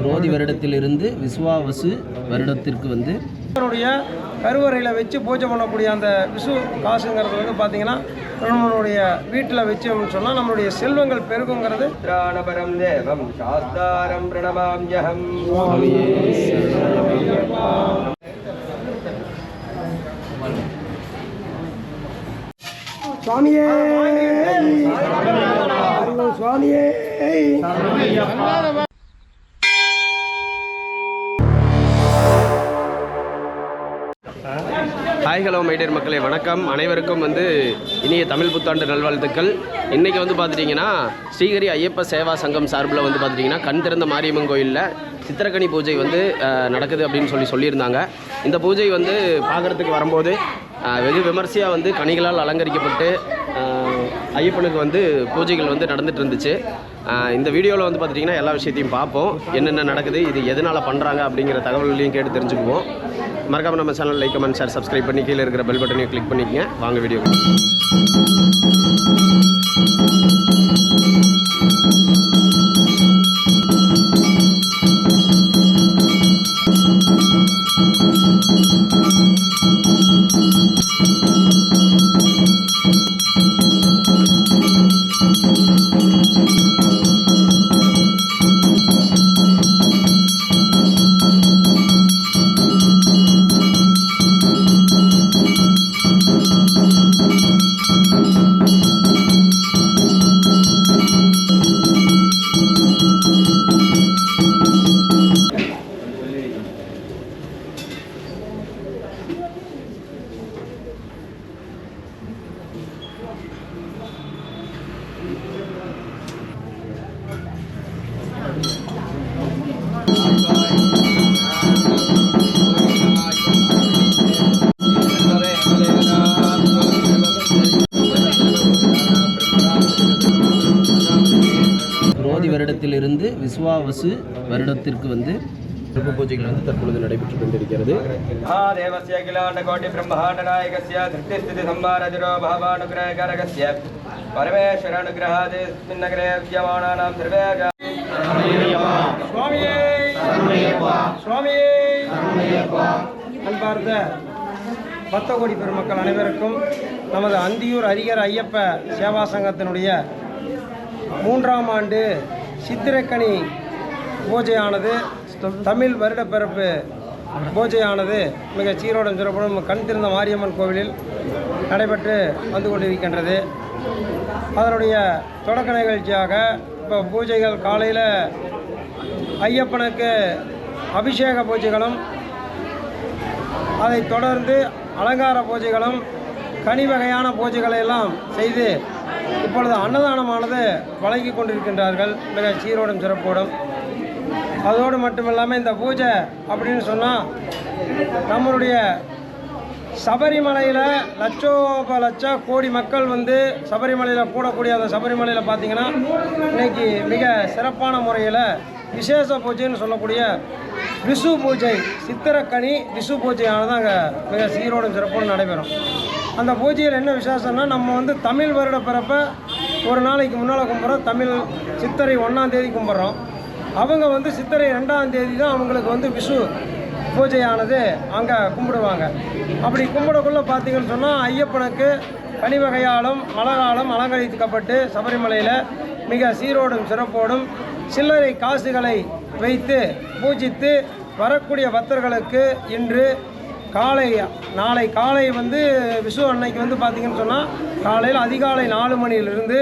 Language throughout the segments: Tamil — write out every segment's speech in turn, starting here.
குரோதி வருடத்திலிருந்து விசுவாவசு வருடத்திற்கு வந்து நம்மளுடைய கருவறையில் வச்சு பூஜை பண்ணக்கூடிய அந்த விசு காசுங்கிறது வந்து பார்த்தீங்கன்னா நம்மளுடைய வீட்டில் வச்சோம்னு சொன்னால் நம்மளுடைய செல்வங்கள் பெருகுங்கிறது. பரம் தேவம் சாஸ்தாரம் பிரணமாம்யகம் சுவாமியே. சுவாமியே. ஹாய் ஹலோ மைடியர் மக்களே வணக்கம். அனைவருக்கும் வந்து இனிய தமிழ் புத்தாண்டு நல்வாழ்த்துக்கள். இன்றைக்கி வந்து பார்த்துட்டிங்கன்னா ஸ்ரீஹரி ஐயப்ப சேவா சங்கம் சார்பில் வந்து பார்த்துட்டிங்கன்னா கண் திறந்த மாரியம்மன் கோயிலில் சித்திரக்கனி பூஜை வந்து நடக்குது அப்படின்னு சொல்லி சொல்லியிருந்தாங்க. இந்த பூஜை வந்து பார்க்குறதுக்கு வரும்போது வெகு விமர்சையாக வந்து கனிகளால் அலங்கரிக்கப்பட்டு ஐயப்பனுக்கு வந்து பூஜைகள் வந்து நடந்துட்டு இருந்துச்சு. இந்த வீடியோவில் வந்து பார்த்துட்டிங்கன்னா எல்லா விஷயத்தையும் பார்ப்போம். என்னென்ன நடக்குது இது எதனால் பண்ணுறாங்க அப்படிங்கிற தகவல்களையும் கேட்டு தெரிஞ்சுக்குவோம். மறக்காம நம்ம channel like comment share subscribe பண்ணி கீழே இருக்கிற பெல் பட்டனையும் கிளிக் பண்ணிக்கங்க. வாங்க வீடியோ இருந்து விஸ்வாவசு வருடத்திற்கு வந்து சிறப்பு பூஜைகள் வந்து தற்பொழுது நடைபெற்று கொண்டிருக்கிறது. மகாதேவசிய கிலாண்ட கோட்டி பிரம்மாண்ட நாயகசிய திருப்தி ஸ்திதி சம்மாரதிரோ பாவானுகிரகரகசிய பரமேஸ்வர அனுகிரகாதிஸ்மின் நகரே வித்தியமானானாம் சர்வேக சுவாமியே! கோடி பெருமக்கள் அனைவருக்கும் நமது அந்தியூர் அரிகர் ஐயப்ப சேவா சங்கத்தினுடைய மூன்றாம் ஆண்டு சித்திரக்கனி பூஜையானது தமிழ் வருடப்பிறப்பு பூஜையானது மிக சீரோடும் சிறப்புடன் கண் திறந்த மாரியம்மன் கோவிலில் நடைபெற்று வந்து கொண்டிருக்கின்றது. அதனுடைய தொடக்க நிகழ்ச்சியாக இப்போ பூஜைகள் காலையில் ஐயப்பனுக்கு அபிஷேக பூஜைகளும் அதைத் தொடர்ந்து அலங்கார பூஜைகளும் கனி வகையான பூஜைகளை எல்லாம் செய்து இப்பொழுது அன்னதானமானது வழங்கி கொண்டிருக்கின்றார்கள். மிக சீரோடும் சிறப்போடும். அதோடு மட்டுமில்லாமல் இந்த பூஜை அப்படின்னு சொன்னால் நம்மளுடைய சபரிமலையில் லட்சோப லட்ச கோடி மக்கள் வந்து சபரிமலையில் கூடக்கூடிய அந்த சபரிமலையில் பார்த்தீங்கன்னா இன்னைக்கு மிக சிறப்பான முறையில் விசேஷ பூஜைன்னு சொல்லக்கூடிய விஷு பூஜை சித்திரக்கனி விசு பூஜையானது அங்கே மிக சீரோடும் சிறப்போடு நடைபெறும். அந்த பூஜையில் என்ன விசேஷம்னா நம்ம வந்து தமிழ் வருட பிறப்ப ஒரு நாளைக்கு முன்னால் கும்பிட்றோம் தமிழ் சித்திரை ஒன்றாம் தேதி கும்பிட்றோம் அவங்க வந்து சித்திரை ரெண்டாம் தேதி தான் அவங்களுக்கு வந்து விஷு பூஜையானது அங்கே கும்பிடுவாங்க. அப்படி கும்பிடக்குள்ளே பார்த்தீங்கன்னு சொன்னால் ஐயப்பனுக்கு கனிவகையாலும் மலராலும் அலங்கரிக்கப்பட்டு சபரிமலையில் மிக சீரோடும் சிறப்போடும் சில்லறை காசுகளை வைத்து பூஜித்து வரக்கூடிய பக்தர்களுக்கு இன்று காலை நாளை காலை வந்து விஷு அன்னைக்கு வந்து பார்த்திங்கன்னு சொன்னால் காலையில் அதிகாலை நாலு மணியிலிருந்து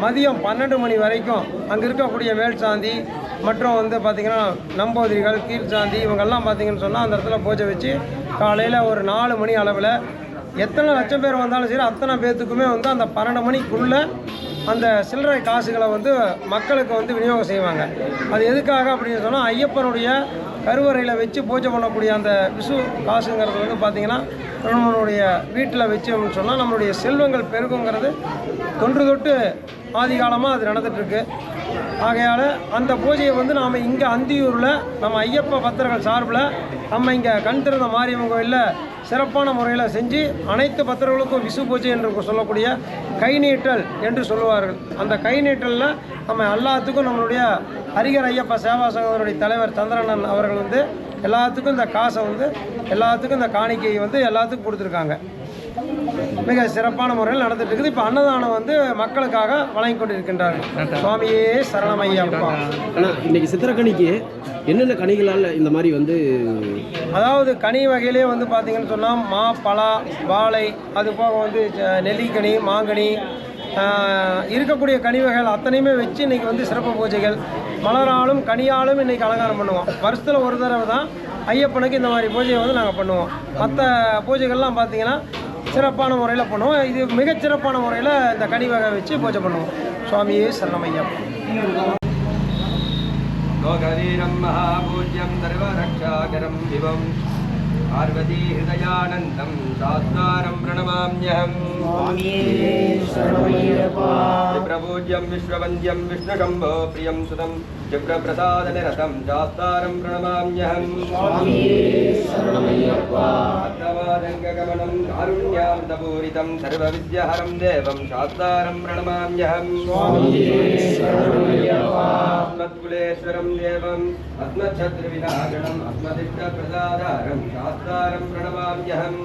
மதியம் பன்னெண்டு மணி வரைக்கும் அங்கே இருக்கக்கூடிய வேல்சாந்தி மற்றும் வந்து பார்த்திங்கன்னா நம்பூதிரிகள் கீழ்சாந்தி இவங்கெல்லாம் பார்த்திங்கன்னு சொன்னால் அந்த இடத்துல பூஜை வச்சு காலையில் ஒரு நாலு மணி அளவில் எத்தனை லட்சம் பேர் வந்தாலும் சரி அத்தனை பேர்த்துக்குமே வந்து அந்த பன்னெண்டு மணிக்குள்ளே அந்த சில்லறை காசுகளை வந்து மக்களுக்கு வந்து விநியோகம் செய்வாங்க. அது எதுக்காக அப்படின்னு சொன்னால் ஐயப்பனுடைய கருவறையில் வச்சு பூஜை பண்ணக்கூடிய அந்த விசு காசுங்கிறது வந்து பார்த்திங்கன்னா நம்மளுடைய வீட்டில் வச்சோம்னு சொன்னால் நம்மளுடைய செல்வங்கள் பெருகுங்கிறது தொன்று தொட்டு ஆதி காலமாக அது நடந்துகிட்ருக்கு ஆகையால் அந்த பூஜையை வந்து நாம் இங்கே அந்தியூரில் நம்ம ஐயப்ப பக்தர்கள் சார்பில் நம்ம இங்கே கண் திறந்த மாரியம்மன் கோயிலில் சிறப்பான முறையில் செஞ்சு அனைத்து பக்தர்களுக்கும் விசு பூஜை என்று சொல்லக்கூடிய கை நீட்டல் என்று சொல்லுவார்கள். அந்த கை நீட்டலில் நம்ம எல்லாத்துக்கும் நம்மளுடைய ஹரிகர் ஐயப்பா சேவா சங்கத்தினுடைய தலைவர் சந்திரனன் அவர்கள் வந்து எல்லாத்துக்கும் இந்த காசை வந்து எல்லாத்துக்கும் இந்த காணிக்கையை வந்து எல்லாத்துக்கும் கொடுத்துருக்காங்க. மிக சிறப்பான முறையில் நடந்துட்டு இருக்குது. இப்போ அன்னதானம் வந்து மக்களுக்காக வழங்கி கொண்டிருக்கின்றார்கள். சுவாமியே சரணமையப்பா இன்னைக்கு சித்திரக்கனிக்கு என்னென்ன கனிகளால் இந்த மாதிரி வந்து அதாவது கனி வகையிலே வந்து பார்த்தீங்கன்னு சொன்னால் மா பலா வாழை அது போக வந்து நெல்லிக்கனி மாங்கனி இருக்கக்கூடிய கனி வகைகள் அத்தனையுமே வச்சு இன்றைக்கி வந்து சிறப்பு பூஜைகள். மலராலும் கனியாலும் இன்றைக்கி அலங்காரம் பண்ணுவோம். வருஷத்தில் ஒரு தடவை தான் ஐயப்பனுக்கு இந்த மாதிரி பூஜையை வந்து நாங்கள் பண்ணுவோம். மற்ற பூஜைகள்லாம் பார்த்தீங்கன்னா சிறப்பான முறையில் பண்ணுவோம். இது மிகச்சிறப்பான முறையில் இந்த கனி வகை வச்சு பூஜை பண்ணுவோம். சுவாமியே சரணமையா. லோகவீரம் மகாபூஜ்யம் சர்வரக்ஷாகரம் திவம் பார்வதி ஹிருதயானந்தம் சாஸ்தாரம் பிரணமாம்யம் சுவாமியே சரணமையப்பா. प्रपूज्यं विश्ववन्द्यं विष्णुशम्भो प्रियं सुतं चिप्रप्रसादनिरतं शास्तारं प्रणमाम्यहम् अर्थमादङ्गगमनं कारुण्यान्तपूरितं सर्वविद्यहरं देवं शास्तारं प्रणमाम्यहम् अस्मत्कुलेश्वरं देवम् अस्मच्छत्रुविनाशनम् अस्मदिष्टप्रसादारं शास्तारं प्रणमाम्यहम्।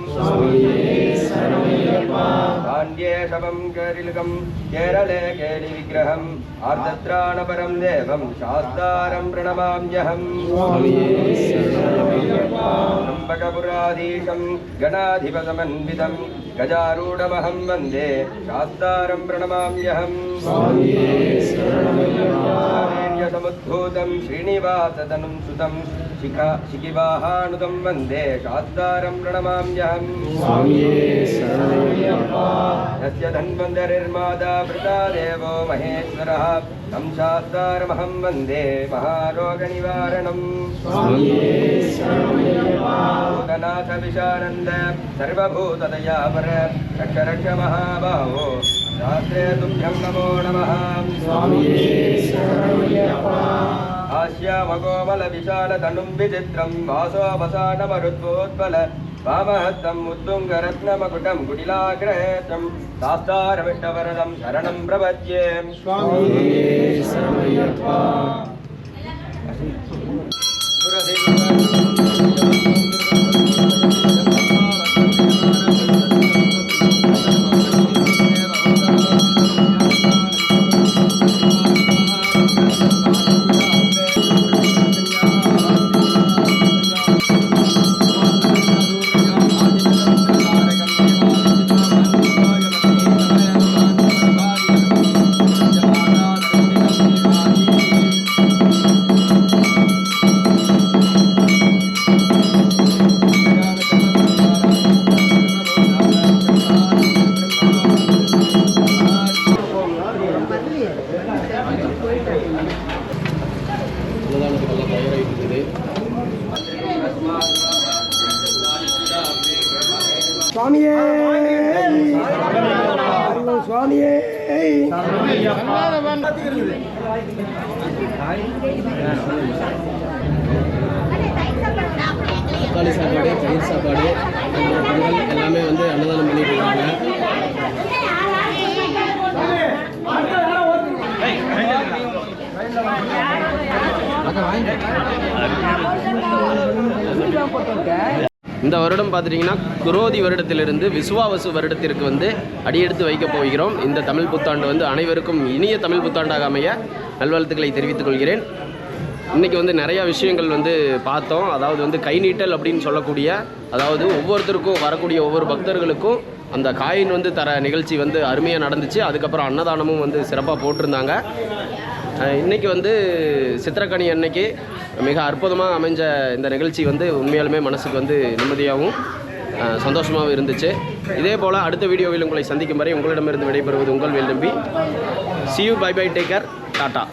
करिलुकं केरले केलिविग्रहम् आर्तत्राणपरं देवं शास्तारं प्रणमाम्यहम्। त्र्यम्बकपुराधीशं गणाधिपसमन्वितं गजारूढमहं वंदे शास्तारं प्रणमाम्यहम्। శ్రీనివాసదనుం సుతం शिखा शिखिवाहानुतं वन्दे शास्तारं प्रणमाम्यहम् यस्य धन्वन्तरिर्माता भृता देवो महेश्वरः तं शास्तारमहं वन्दे महारोगनिवारणम् भूतनाथ विशानन्द सर्वभूतदयापर रक्ष रक्ष महाबाहो शास्त्रे तुभ्यं नमो नमः हास्यामगोबलविशालतनुं विचित्रं वासोऽवसानमरुद्वोत्पल वामहस्तम् उत्तुङ्गरत्नमकुटं कुटिलाग्रहतं शास्तारमिष्टवरदं शरणं प्रपद्ये स्वामी சுவாமியே சுவாமியே தக்காளி சாப்பாடு தயிர் சாப்பாடு எல்லாமே வந்து அன்னதானம் பண்ணிட்டு இருக்காங்க வருடம் பார்த்துட்டிங்கன்னா குரோதி வருடத்திலிருந்து விசுவாவசு வருடத்திற்கு வந்து அடியெடுத்து வைக்கப் போகிறோம். இந்த தமிழ் புத்தாண்டு வந்து அனைவருக்கும் இனிய தமிழ் புத்தாண்டாக அமைய நல்வாழ்த்துக்களை தெரிவித்துக் கொள்கிறேன். இன்றைக்கி வந்து நிறையா விஷயங்கள் வந்து பார்த்தோம். அதாவது வந்து கை நீட்டல் அப்படின்னு சொல்லக்கூடிய அதாவது ஒவ்வொருத்தருக்கும் வரக்கூடிய ஒவ்வொரு பக்தர்களுக்கும் அந்த காயின் வந்து தர நிகழ்ச்சி வந்து அருமையாக நடந்துச்சு. அதுக்கப்புறம் அன்னதானமும் வந்து சிறப்பாக போட்டிருந்தாங்க. இன்றைக்கி இன்னைக்கு வந்து சித்திரக்கனி அன்னைக்கு மிக அற்புதமாக அமைஞ்ச இந்த நிகழ்ச்சி வந்து உண்மையாலுமே மனசுக்கு வந்து நிம்மதியாகவும் சந்தோஷமாகவும் இருந்துச்சு. இதே போல் அடுத்த வீடியோவில் உங்களை சந்திக்கும் வரை உங்களிடமிருந்து விடைபெறுவது உங்கள் Vel Nambi see you bye bye take care tata